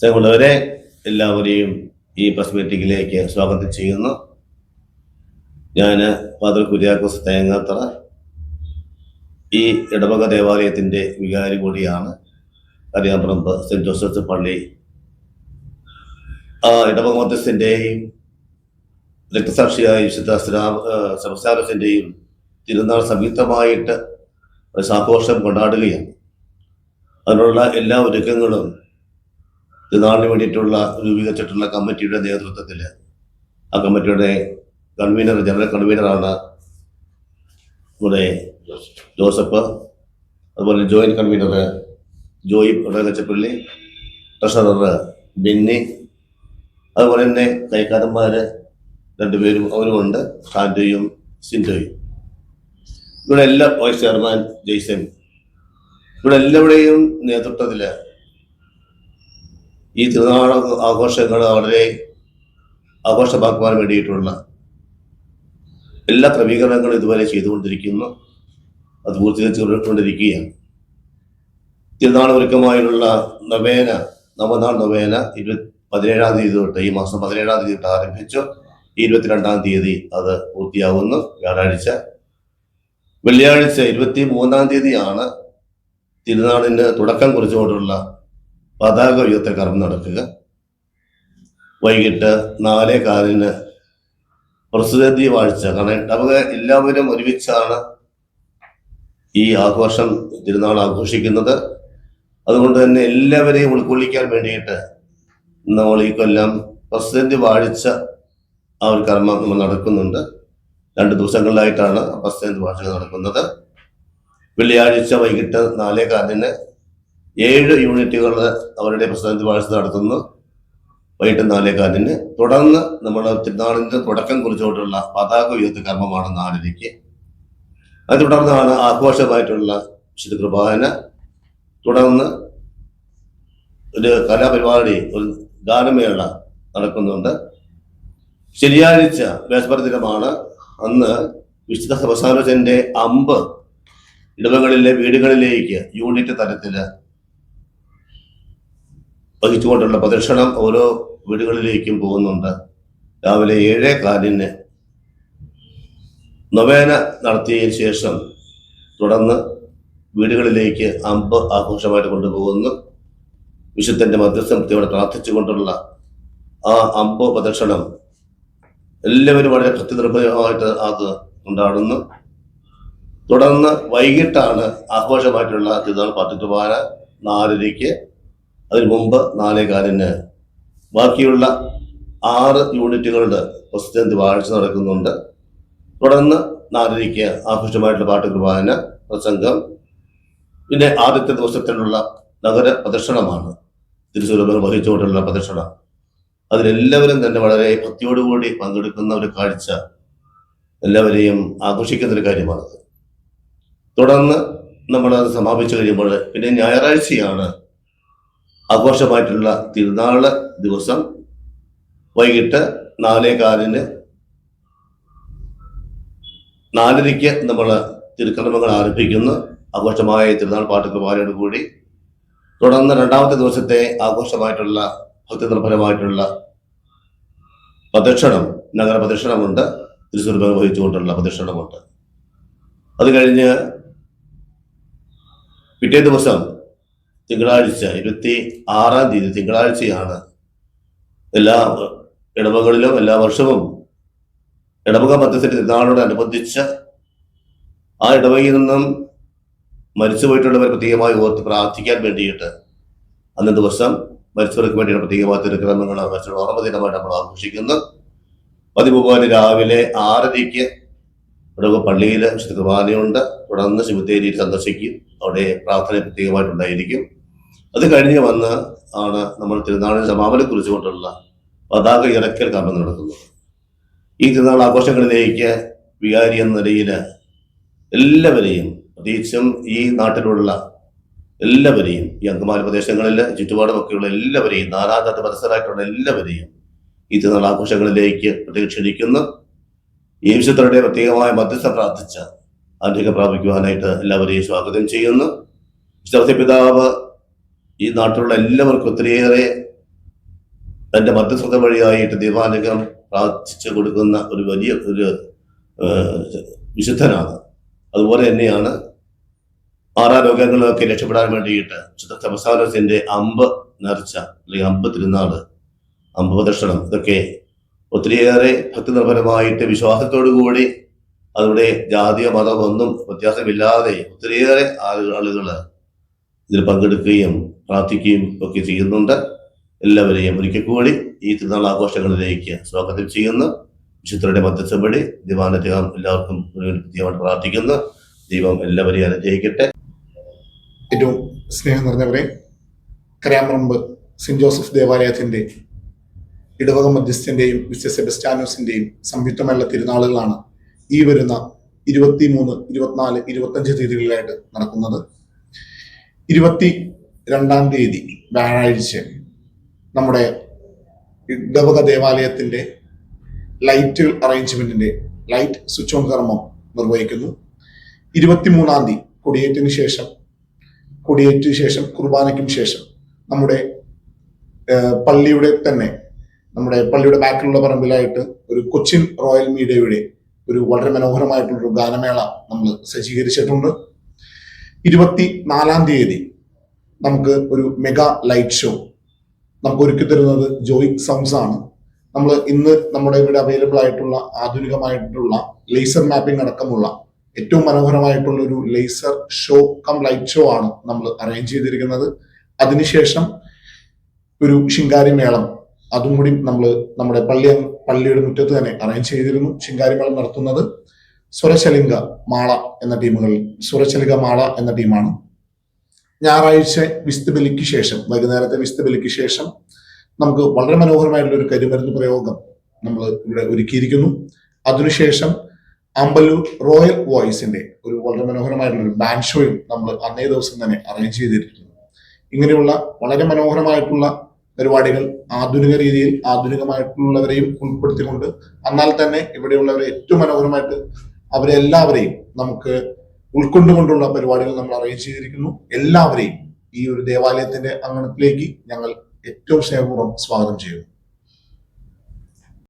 സ്നേഹമുള്ളവരെ എല്ലാവരെയും ഈ പ്രസ് മീറ്റിംഗിലേക്ക് സ്വാഗതം ചെയ്യുന്നു. ഞാൻ ഫാദർ കുര്യാക്കോസ് തേങ്ങാത്തറ. ഈ ഇടവക ദേവാലയത്തിന്റെ വികാരി കൂടിയാണ് അറിയാമ്പറമ്പ് സെന്റ് ജോസഫ് പള്ളി. ആ ഇടവക മധ്യസ്ഥന്റെയും രക്തസാക്ഷിയായ വിശുദ്ധ സംസ്ഥാനത്തിന്റെയും തിരുനാൾ സംയുക്തമായിട്ട് ഒരു സാഘോഷം കൊണ്ടാടുകയാണ്. അതിനുള്ള എല്ലാ ഒരുക്കങ്ങളും തിരുനാളിന് വേണ്ടിയിട്ടുള്ള രൂപീകരിച്ചിട്ടുള്ള കമ്മിറ്റിയുടെ നേതൃത്വത്തിൽ ആ കമ്മിറ്റിയുടെ കൺവീനർ ജനറൽ കൺവീനറാണ് നമ്മുടെ ജോസഫ്. അതുപോലെ joint convenor Joy Udakachappally treasurer Binny അതുപോലെ തന്നെ കൈക്കാരന്മാർ രണ്ടുപേരും അവരുമുണ്ട് ഷാൻഡോയും സിൻഡോയും ഇവിടെ എല്ലാ വൈസ് ചെയർമാൻ ജയ്സൻ ഇവിടെ എല്ലാവരുടെയും നേതൃത്വത്തിൽ ഈ തിരുനാള ആഘോഷങ്ങൾ വളരെ ആഘോഷമാക്കുവാൻ വേണ്ടിയിട്ടുള്ള എല്ലാ ക്രമീകരണങ്ങളും ഇതുവരെ ചെയ്തുകൊണ്ടിരിക്കുന്നു. അത് പൂർത്തീകരിച്ചുകൊണ്ടിരിക്കുകയാണ്. തിരുനാൾ ഒരുക്കമായുള്ള നവേന നവനാൾ നവേന ഇരുപത്തി പതിനേഴാം തീയതി തൊട്ട് ഈ മാസം പതിനേഴാം തീയതി തൊട്ട് ആരംഭിച്ചു. ഇരുപത്തിരണ്ടാം തീയതി അത് പൂർത്തിയാവുന്നു വ്യാഴാഴ്ച. വെള്ളിയാഴ്ച ഇരുപത്തി മൂന്നാം തീയതിയാണ് തിരുനാളിന് തുടക്കം കുറിച്ചുകൊണ്ടുള്ള പതാക ഉയർത്തൽ കർമ്മം നടക്കുക. വൈകിട്ട് നാലേ കാലിന് പ്രസിദ്ധി വാഴ്ച. കാരണം നമുക്ക് എല്ലാവരും ഒരുമിച്ചാണ് ഈ ആഘോഷം തിരുനാൾ ആഘോഷിക്കുന്നത്. അതുകൊണ്ട് തന്നെ എല്ലാവരെയും ഉൾക്കൊള്ളിക്കാൻ വേണ്ടിയിട്ട് നമ്മൾ ഈ കൊല്ലം പ്രസിദ്ധി വാഴ്ച ആ ഒരു കർമ്മം നമ്മൾ നടക്കുന്നുണ്ട്. രണ്ട് ദിവസങ്ങളിലായിട്ടാണ് പ്രസിദ്ധി വാഴ്ച നടക്കുന്നത്. വെള്ളിയാഴ്ച വൈകിട്ട് നാലേ കാലിന് ഏഴ് യൂണിറ്റുകൾ അവരുടെ പ്രസിദ്ധി വാഴ്ച നടത്തുന്നു. വൈകിട്ട് നാലേ കാലിന് തുടർന്ന് നമ്മൾ തിരുനാളിന്റെ തുടക്കം കുറിച്ചുകൊണ്ടുള്ള പതാക ഉയർത്ത കർമ്മമാണ് നാലരയ്ക്ക്. അത് തുടർന്നാണ് ആഘോഷമായിട്ടുള്ള വിശുദ്ധ തുടർന്ന് ഒരു കലാപരിപാടി ഒരു ഗാനമേള നടക്കുന്നുണ്ട്. ശനിയാഴ്ച വേസ്പര ദിനമാണ്. അന്ന് വിശുദ്ധ സംസ്ഥാനത്തിന്റെ അമ്പ് ഇടവകളിലെ വീടുകളിലേക്ക് യൂണിറ്റ് തലത്തിൽ വഹിച്ചുകൊണ്ടുള്ള പ്രദക്ഷിണം ഓരോ വീടുകളിലേക്കും പോകുന്നുണ്ട്. രാവിലെ ഏഴേ കാലിന് നൊവേന നടത്തിയതിനു ശേഷം തുടർന്ന് വീടുകളിലേക്ക് അമ്പ് ആഘോഷമായിട്ട് കൊണ്ടുപോകുന്നു. മധ്യസ്ഥം പ്രാർത്ഥിച്ചു പ്രാർത്ഥിച്ചുകൊണ്ടുള്ള ആ അമ്പ് പ്രദക്ഷിണം എല്ലാവരും വളരെ കൃത്യനിർഭയമായിട്ട് അത് കൊണ്ടാടുന്നു. തുടർന്ന് വൈകിട്ടാണ് ആഘോഷമായിട്ടുള്ള തിരുനാൾ പത്തിട്ടുപാല നാലരയ്ക്ക് അതിനു മുമ്പ് നാലേകാലിന് ബാക്കിയുള്ള ആറ് യൂണിറ്റുകളുടെ പ്രസിദ്ധി വാഴ്ച നടക്കുന്നുണ്ട്. തുടർന്ന് നാലരയ്ക്ക് ആഘോഷമായിട്ടുള്ള പാട്ട് കുർബാന പ്രസംഗം. പിന്നെ ആദ്യത്തെ ദിവസത്തിലുള്ള നഗര പ്രദക്ഷിണമാണ്. തിരുസ്വരൂപം വഹിച്ചുകൊണ്ടുള്ള പ്രദക്ഷിണം. അതിലെല്ലാവരും തന്നെ വളരെ ഭക്തിയോടുകൂടി പങ്കെടുക്കുന്ന ഒരു കാഴ്ച എല്ലാവരെയും ആഘോഷിക്കുന്ന ഒരു കാര്യമാണത്. തുടർന്ന് നമ്മൾ അത് സമാപിച്ചു കഴിയുമ്പോൾ പിന്നെ ഞായറാഴ്ചയാണ് ആഘോഷമായിട്ടുള്ള തിരുനാൾ ദിവസം വൈകിട്ട് നാലേ കാലിന് നാലരയ്ക്ക് നമ്മൾ തിരുക്കർമ്മങ്ങൾ ആരംഭിക്കുന്നു. ആഘോഷമായ തിരുനാൾ പാട്ട് കുർബാനയോട് കൂടി. തുടർന്ന് രണ്ടാമത്തെ ദിവസത്തെ ആഘോഷമായിട്ടുള്ള ഭക്തിനിർഭരമായിട്ടുള്ള പ്രദക്ഷിണം നഗര പ്രദക്ഷിണമുണ്ട്. തൃശ്ശൂർ വഹിച്ചുകൊണ്ടുള്ള പ്രദക്ഷിണമുണ്ട്. അത് കഴിഞ്ഞ് പിറ്റേ ദിവസം തിങ്കളാഴ്ച ഇരുപത്തി ആറാം തീയതി തിങ്കളാഴ്ചയാണ് എല്ലാ ഇടവകളിലും എല്ലാ വർഷവും ഇടവക മധ്യസ്ഥന്റെ തിരുനാളോടനുബന്ധിച്ച് ആ ഇടവകയിൽ നിന്നും മരിച്ചുപോയിട്ടുള്ളവർ പ്രത്യേകമായി ഓർത്ത് പ്രാർത്ഥിക്കാൻ വേണ്ടിയിട്ട് അന്ന് ദിവസം മരിച്ചവർക്ക് വേണ്ടിയുള്ള പ്രത്യേകമായ തിരുക്രമങ്ങൾ മരിച്ചവരുടെ ഓർമ്മ ദിനമായിട്ട് നമ്മൾ ആഘോഷിക്കുന്നു. പതിവ് പോലെ രാവിലെ ആറരയ്ക്ക് ഇടവക പള്ളിയിൽ വിശുദ്ധ കുർബാനയുണ്ട്. തുടർന്ന് ശിവത്തേരിയിൽ സന്ദർശിക്കും. അവിടെ പ്രാർത്ഥന പ്രത്യേകമായിട്ടുണ്ടായിരിക്കും അത് കഴിഞ്ഞ് വന്ന് ആണ് നമ്മൾ തിരുനാളിന് സമാപനം കുറിച്ചുകൊണ്ടുള്ള പതാക ഇറക്കൽ കർമ്മം നടത്തുന്നത്. ഈ തിരുനാൾ ആഘോഷങ്ങളിലേക്ക് വികാരി എന്ന നിലയിൽ എല്ലാവരെയും പ്രത്യേകിച്ചും ഈ നാട്ടിലുള്ള എല്ലാവരെയും ഈ അങ്കമാലി പ്രദേശങ്ങളിൽ ചുറ്റുപാടുമൊക്കെയുള്ള എല്ലാവരെയും നാനാജാതി മനസ്സിലാക്കിയുള്ള എല്ലാവരെയും ഈ തിരുനാൾ ആഘോഷങ്ങളിലേക്ക് പ്രത്യേകം ക്ഷണിക്കുന്നു ഈ വിശുദ്ധരുടെ പ്രത്യേകമായ മധ്യസ്ഥ പ്രാർത്ഥിച്ച അനുഗ്രഹം പ്രാപിക്കുവാനായിട്ട് എല്ലാവരെയും സ്വാഗതം ചെയ്യുന്നു. വിശ്വാസ പിതാവ് ഈ നാട്ടിലുള്ള എല്ലാവർക്കും ഒത്തിരിയേറെ തന്റെ മധ്യസ്ഥത വഴിയായിട്ട് ദീപാലകം പ്രാർത്ഥിച്ചു കൊടുക്കുന്ന ഒരു വലിയ ഒരു വിശുദ്ധനാണ്. അതുപോലെ തന്നെയാണ് ആറാരോഗ്യങ്ങളൊക്കെ രക്ഷപ്പെടാൻ വേണ്ടിയിട്ട് വിശുദ്ധ തപസാനസിന്റെ അമ്പ് നേർച്ച അല്ലെങ്കിൽ അമ്പ് തിരുനാൾ അമ്പ് പ്രദക്ഷിണം ഇതൊക്കെ ഒത്തിരിയേറെ ഭക്തിനിർഭരമായിട്ട് വിശ്വാസത്തോടു കൂടി അവരുടെ ജാതിയോ മതമോ ഒന്നും വ്യത്യാസമില്ലാതെ ഒത്തിരിയേറെ ആളുകൾ ഇതിൽ പങ്കെടുക്കുകയും പ്രാർത്ഥിക്കുകയും ഒക്കെ ചെയ്യുന്നുണ്ട്. എല്ലാവരെയും ഒരിക്കൽ കൂടി ഈ തിരുനാൾ ആഘോഷങ്ങളിലേക്ക് സ്വാഗതം ചെയ്യുന്നു. വിശുദ്ധരുടെ മധ്യസ്ഥപടി വഴി ദിവാനുഗ്രഹം എല്ലാവർക്കും പ്രത്യേകമായിട്ട് പ്രാർത്ഥിക്കുന്നു. ദൈവം എല്ലാവരെയും അനുഗ്രഹിക്കട്ടെ. ഏറ്റവും സ്നേഹം നിറഞ്ഞവരെ കരാമറമ്പ് സെന്റ് ജോസഫ് ദേവാലയത്തിന്റെ ഇടവക മധ്യസ്ഥന്റെയും മിസ്റ്റർ സെബസ്റ്റാനോസിന്റെയും സംയുക്തമുള്ള തിരുനാളുകളാണ് ഈ വരുന്ന ഇരുപത്തി മൂന്ന് ഇരുപത്തിനാല് ഇരുപത്തഞ്ച് തീയതികളിലായിട്ട് നടക്കുന്നത്. ഇരുപത്തി രണ്ടാം തീയതി വ്യാഴാഴ്ച നമ്മുടെ ഇടവക ദേവാലയത്തിന്റെ ലൈറ്റ് അറേഞ്ച്മെന്റിന്റെ ലൈറ്റ് സ്വിച്ച് ഓൺ കർമ്മം നിർവഹിക്കുന്നു. ഇരുപത്തിമൂന്നാം തീയതി കൊടിയേറ്റിന് ശേഷം കൊടിയേറ്റിന് ശേഷം കുർബാനയ്ക്കും ശേഷം നമ്മുടെ പള്ളിയുടെ തന്നെ നമ്മുടെ പള്ളിയുടെ ബാക്കിലുള്ള പറമ്പിലായിട്ട് ഒരു കൊച്ചിൻ റോയൽ മീഡിയയുടെ ഒരു വളരെ മനോഹരമായിട്ടുള്ളൊരു ഗാനമേള നമ്മൾ സജ്ജീകരിച്ചിട്ടുണ്ട്. ഇരുപത്തി നാലാം തീയതി നമുക്ക് ഒരു മെഗാ ലൈറ്റ് ഷോ നമുക്ക് ഒരുക്കി തരുന്നത് ജോയ് സൗണ്ട്സ് ആണ്. നമ്മൾ ഇന്ന് നമ്മുടെ ഇവിടെ അവൈലബിൾ ആയിട്ടുള്ള ആധുനികമായിട്ടുള്ള ലേസർ മാപ്പിംഗ് അടക്കമുള്ള ഏറ്റവും മനോഹരമായിട്ടുള്ള ഒരു laser show cum light show ആണ് നമ്മൾ അറേഞ്ച് ചെയ്തിരിക്കുന്നത്. അതിനുശേഷം ഒരു ശിങ്കാരി മേളം. അതും കൂടി നമ്മൾ നമ്മുടെ പള്ളി പള്ളിയുടെ മുറ്റത്ത് തന്നെ അറേഞ്ച് ചെയ്തിരുന്നു ശിങ്കാരി മേളം നടത്തുന്നത്. സ്വരശലിംഗ മാള എന്ന ടീമുകളിൽ സ്വരശലിംഗ മാള എന്ന ടീമാണ് ഞായറാഴ്ച വിസ്തുബലിക്ക് ശേഷം വൈകുന്നേരത്തെ വിസ്തുബലിക്ക് ശേഷം നമുക്ക് വളരെ മനോഹരമായിട്ടുള്ള ഒരു കരിമരുന്ന് പ്രയോഗം നമ്മൾ ഇവിടെ ഒരുക്കിയിരിക്കുന്നു. അതിനുശേഷം അമ്പലൂർ റോയൽ വോയിസിന്റെ ഒരു വളരെ മനോഹരമായിട്ടുള്ള ഒരു ബാൻഡ് ഷോയും നമ്മൾ അന്നേ ദിവസം തന്നെ അറേഞ്ച് ചെയ്തിരിക്കുന്നു. ഇങ്ങനെയുള്ള വളരെ മനോഹരമായിട്ടുള്ള പരിപാടികൾ ആധുനിക രീതിയിൽ ആധുനികമായിട്ടുള്ളവരെയും ഉൾപ്പെടുത്തിക്കൊണ്ട് എന്നാൽ തന്നെ ഇവിടെയുള്ളവരെ ഏറ്റവും മനോഹരമായിട്ട് അവരെല്ലാവരെയും നമുക്ക് ഉൾക്കൊണ്ടുകൊണ്ടുള്ള പരിപാടികൾ നമ്മൾ അറേഞ്ച് ചെയ്തിരിക്കുന്നു. എല്ലാവരെയും ഈ ഒരു ദേവാലയത്തിന്റെ അങ്കണത്തിലേക്ക് ഞങ്ങൾ ഏറ്റവും സ്നേഹപൂർവം സ്വാഗതം ചെയ്യുന്നു.